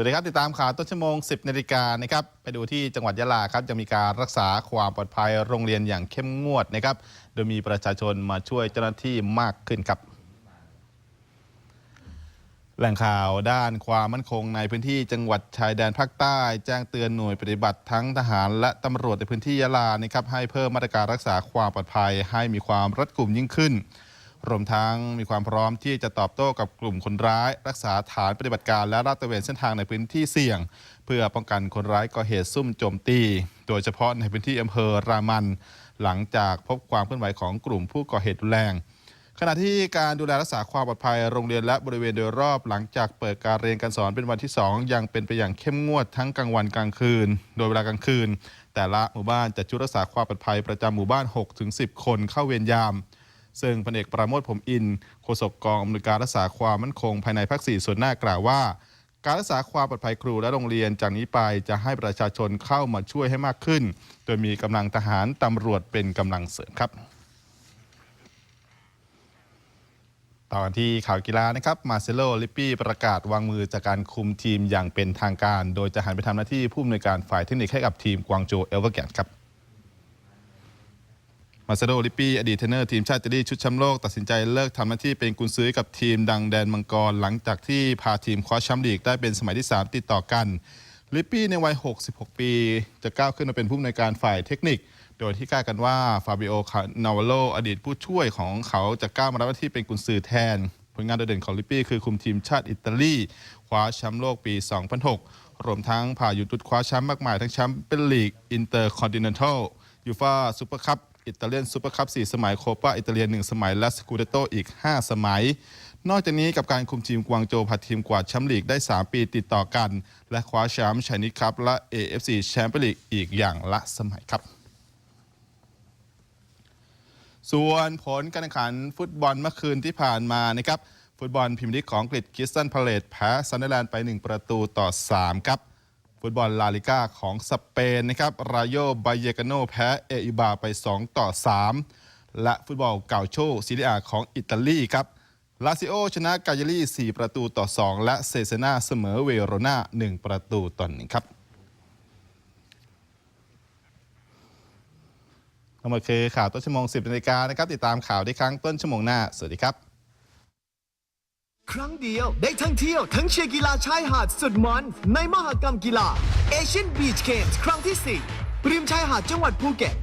วัสดีครับ ติดตามข่าวต้นชั่วโมง 10นาฬิกานะครับไปดูที่จังหวัดยะลาครับจะมีการรักษาความปลอดภัยโรงเรียนอย่างเข้มงวดนะครับโดยมีประชาชนมาช่วยเจ้าหน้าที่มากขึ้นครับ แหล่งข่าวด้านความมั่นคงในพื้นที่จังหวัดชายแดนภาคใต้ แจ้งเตือนหน่วยปฏิบัติทั้งทหารและตำรวจในพื้นที่ยะลานะครับให้เพิ่มมาตรการรักษาความปลอดภัย ให้มีความรัดกุมยิ่งขึ้น รวมทั้งมีความพร้อมที่จะตอบโต้กับกลุ่มคนร้าย รักษาฐานปฏิบัติการและลาดตระเวนเส้นทางในพื้นที่เสี่ยง เพื่อป้องกันคนร้ายก่อเหตุซุ่มโจมตี โดยเฉพาะในพื้นที่อำเภอรามัน หลังจากพบความเคลื่อนไหวของกลุ่มผู้ก่อเหตุรุนแรงขณะที่การดูแลรักษาความปลอดภัยโรงเรียนและบริเวณโดยรอบหลังจากเปิดการเรียนการสอนเป็นวันที่ 2 ยังเป็นไปอย่างเข้มงวดทั้งกลางวันกลางคืน โดยเวลากลางคืน แต่ละหมู่บ้านจะชุดรักษาความปลอดภัยประจำหมู่บ้าน 6-10 คนเข้าเวรยาม ซึ่งพลเอกปราโมทผมอินโฆษกกองอำนวยการรักษาความมั่นคงภายในภาค4ส่วนหน้ากล่าวว่า การรักษาความปลอดภัยครูและโรงเรียนจากนี้ไปจะให้ประชาชนเข้ามาช่วยให้มากขึ้น โดยมีกำลังทหารตำรวจเป็นกำลังเสริมครับต่อกันที่ข่าวกีฬานะครับ มาเซโลลิปปี้ประกาศวางมือจากการคุมทีมอย่างเป็นทางการ โดยจะหันไปทำหน้าที่ผู้อำนวยการฝ่ายเทคนิคให้กับทีมกวางโจเอลเวอร์แกนครับ มาเซโลลิปปี้อดีตเทรนเนอร์ทีมชาติอิตาลีชุดแชมป์โลก ตัดสินใจเลิกทำหน้าที่เป็นกุนซื้อกับทีมดังแดนมังกร หลังจากที่พาทีมคว้าแชมป์ลีกได้เป็นสมัยที่ 3 ติดต่อกันลิปปี้ในวัย 66 ปี จะก้าวขึ้นมาเป็นผู้อำนวยการฝ่ายเทคนิค โดยที่คาดกันว่าฟาบิโอ คานาวาโลอดีตผู้ช่วยของเขาจะก้าวมารับหน้าที่เป็นกุนซือแทน ผลงานโดดเด่นของลิปปี้คือคุมทีมชาติอิตาลีคว้าแชมป์โลกปี 2006 รวมทั้งผ่ายุตุดคว้าแชมป์มากมายทั้งแชมป์เป็นลีกอินเตอร์คอนติเนนทัลยูฟาซูเปอร์คัพ อิตาเลียนซูเปอร์คัพ4สมัยโคปาอิตาเลียน 1 สมัย และสกูเดโตอีก 5 สมัย นอกจากนี้กับการคุมทีมกวางโจวพาทีมกวาดแชมป์ลีกได้ 3 ปีติดต่อกัน และคว้าแชมป์ชนิดคัพและ AFC แชมเปี้ยนลีกอีกอย่างละสมัยครับส่วนผลการแข่งขันฟุตบอลเมื่อคืนที่ผ่านมานะครับ ฟุตบอลพรีเมียร์ลีกของอังกฤษคิสตันพาเลตแพ้ซันเดอร์แลนด์ไป 1 ประตูต่อ 3 ครับ ฟุตบอลลาลิก้าของสเปนนะครับรายโยบายเยกาโนแพ้เออิบาไป 2 ต่อ 3 และฟุตบอลเก่าโชซีเรียของอิตาลีครับลาซิโอชนะกาเยลี่ 4 ประตูต่อ 2 และเซเซนาเสมอเวโรนา1 ประตูต่อหนึ่งครับทั้งหมดคือข่าวต้นชั่วโมง 10นาฬิกานะครับ ติดตามข่าวได้ครั้งต้นชั่วโมงหน้า สวัสดีครับ ครั้งเดียวได้ทั้งเที่ยวทั้งเชียร์กีฬาชายหาดสุดมันในมหกรรมกีฬา Asian Beach Games ครั้งที่ 4 ริมชายหาดจังหวัดภูเก็ต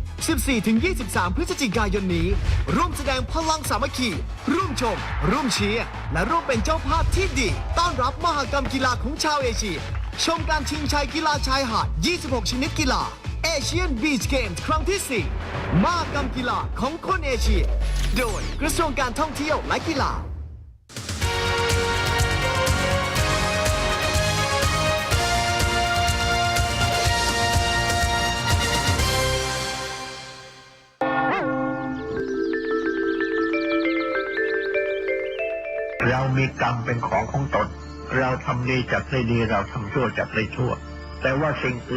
14-23 พฤศจิกายนนี้ ร่วมแสดงพลังสามัคคี ร่วมชม ร่วมเชียร์และร่วมเป็นเจ้าภาพที่ดี ต้อนรับมหกรรมกีฬาของชาวเอเชีย ชมการชิงชัยกีฬาชายหาด 26 ชนิดกีฬา Asian Beach Games ครั้งที่ 4 มหกรรมกีฬาของคนเอเชีย โดยกระทรวงการท่องเที่ยวและกีฬา เรามีกรรมเป็นของของตน เราทำดีจัดได้ดีเราทำชั่วจัดได้ชั่ว แต่ว่าสิ่งอื่น